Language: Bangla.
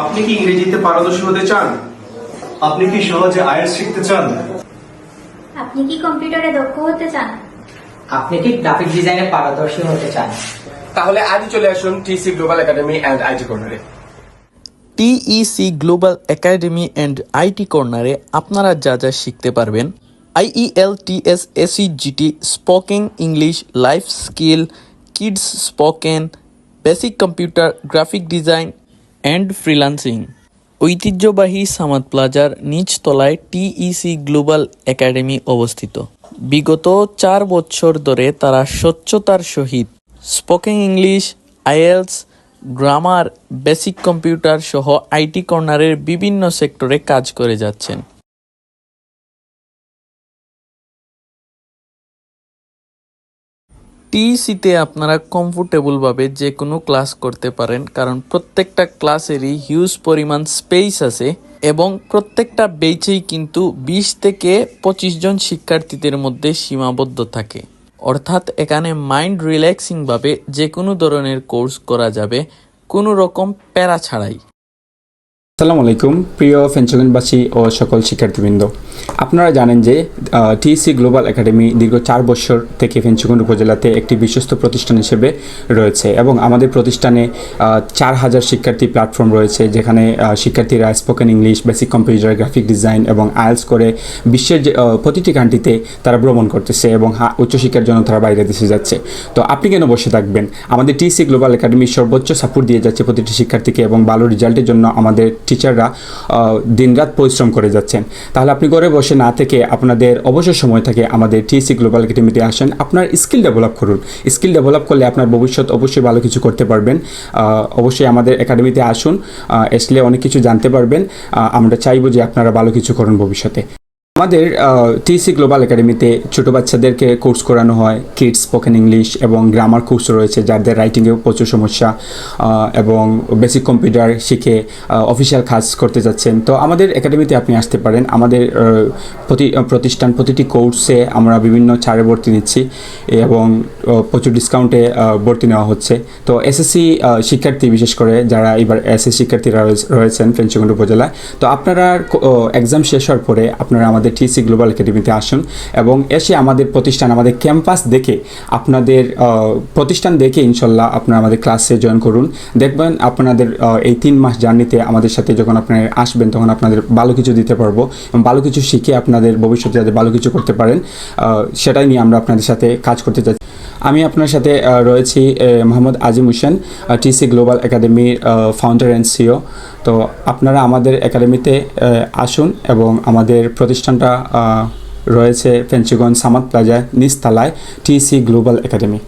আপনি কি ইংরেজিতে পারদর্শী হতে চান? আপনি কি সহজে আয়ার শিখতে চান? আপনি কি কম্পিউটারে দক্ষ হতে চান? আপনি কি গ্রাফিক ডিজাইনে পারদর্শী হতে চান? তাহলে আজই চলে আসুন TC global academy and IT কর্নারে। TEC global academy and IT কর্নারে আপনারা যা যা শিখতে পারবেন E IELTS AC GT spoken English life skill kids spoken basic computer graphic design and freelancing ঐতিহ্যবাহী সামাদ প্লাজার নিচ নিচতলায় টিইসি গ্লোবাল একাডেমি অবস্থিত। বিগত চার বছর ধরে তারা স্বচ্ছতার সহিত spoken English, IELTS, grammar, basic computer সহ আইটি কর্নারের বিভিন্ন সেক্টরে কাজ করে যাচ্ছেন। টিইসিতে আপনারা কমফোর্টেবলভাবে যে কোনো ক্লাস করতে পারেন, কারণ প্রত্যেকটা ক্লাসেরই হিউজ পরিমাণ স্পেস আছে এবং প্রত্যেকটা বেচেই কিন্তু বিশ থেকে পঁচিশ জন শিক্ষার্থীদের মধ্যে সীমাবদ্ধ থাকে। অর্থাৎ এখানে মাইন্ড রিল্যাক্সিংভাবে যে কোনো ধরনের কোর্স করা যাবে, কোনো রকম প্যারা ছাড়াই। আসসালামু আলাইকুম, প্রিয় ফেঞ্চগনবাসী ও সকল শিক্ষার্থীবৃন্দ। আপনারা জানেন যে টিএসসি গ্লোবাল একাডেমি দীর্ঘ চার বছর থেকে ফেঞ্চগন উপজেলাতে একটি বিশ্বস্ত প্রতিষ্ঠান হিসেবে রয়েছে এবং আমাদের প্রতিষ্ঠানে চার হাজার শিক্ষার্থী প্ল্যাটফর্ম রয়েছে যেখানে শিক্ষার্থীরা spoken English basic computer graphic design এবং আইএলস করে বিশ্বের প্রতিটি কান্ট্রিতে তারা ভ্রমণ করতেছে এবং উচ্চশিক্ষার জন্য তারা বাইরে দেশে যাচ্ছে। তো আপনি কেন বসে থাকবেন? আমাদের টিএসসি গ্লোবাল একাডেমি সর্বোচ্চ সাপোর্ট দিয়ে যাচ্ছে প্রতিটি শিক্ষার্থীকে এবং ভালো রেজাল্টের জন্য আমাদের টিচাররা দিনরাত পরিশ্রম করে যাচ্ছেন। তাহলে আপনি ঘরে বসে না থেকে আপনাদের অবসর সময় থেকে আমাদের টিএসি গ্লোবাল একাডেমিতে আসেন। আপনার স্কিল ডেভেলপ করুন। স্কিল ডেভেলপ করলে আপনার ভবিষ্যৎ অবশ্যই ভালো কিছু করতে পারবেন। অবশ্যই আমাদের একাডেমিতে আসুন। আসলে অনেক কিছু জানতে পারবেন। আমরা চাইব যে আপনারা ভালো কিছু করুন ভবিষ্যতে। আমাদের টিসি গ্লোবাল একাডেমিতে ছোটো বাচ্চাদেরকে কোর্স করানো হয়। কিডস স্পোকেন ইংলিশ এবং গ্রামার কোর্স রয়েছে, যাদের রাইটিংয়ে প্রচুর সমস্যা এবং বেসিক কম্পিউটার শিখে অফিসিয়াল কাজ করতে যাচ্ছেন। তো আমাদের একাডেমিতে আপনি আসতে পারেন। আমাদের প্রতি প্রতিষ্ঠান, প্রতিটি কোর্সে আমরা বিভিন্ন ছাড়ে ভর্তি নিচ্ছি এবং প্রচুর ডিসকাউন্টে ভর্তি নেওয়া হচ্ছে। তো এসএসসি শিক্ষার্থী বিশেষ করে যারা এবার এসএসসি শিক্ষার্থীরা রয়েছেন ফেঞ্চগঞ্জ উপজেলায়, তো আপনারা এক্সাম শেষ হওয়ার পরে আপনারা আমাদের টিসি গ্লোবাল একাডেমিতে আসুন এবং এসে আমাদের প্রতিষ্ঠান, আমাদের ক্যাম্পাস দেখে আপনাদের প্রতিষ্ঠান দেখে ইনশাল্লাহ আপনারা আমাদের ক্লাসে জয়েন করুন। দেখবেন আপনাদের এই তিন মাস জার্নিতে আমাদের সাথে যখন আপনারা আসবেন, তখন আপনাদের ভালো কিছু দিতে পারব এবং ভালো কিছু শিখে আপনাদের ভবিষ্যতে যাতে ভালো কিছু করতে পারেন সেটাই নিয়ে আমরা আপনাদের সাথে কাজ করতে চাচ্ছি আমি আপনার সাথে রয়েছি মোহাম্মদ আজিম হোসেন টিসি গ্লোবাল একাডেমির ফাউন্ডার অ্যান্ড সিও তো আপনারা আমাদের একাডেমিতে আসুন এবং আমাদের প্রতিষ্ঠানটা রয়েছে ফেঞ্চিগঞ্জ সামাদ প্লাজায় নিস্তালায় টিসি গ্লোবাল একাডেমি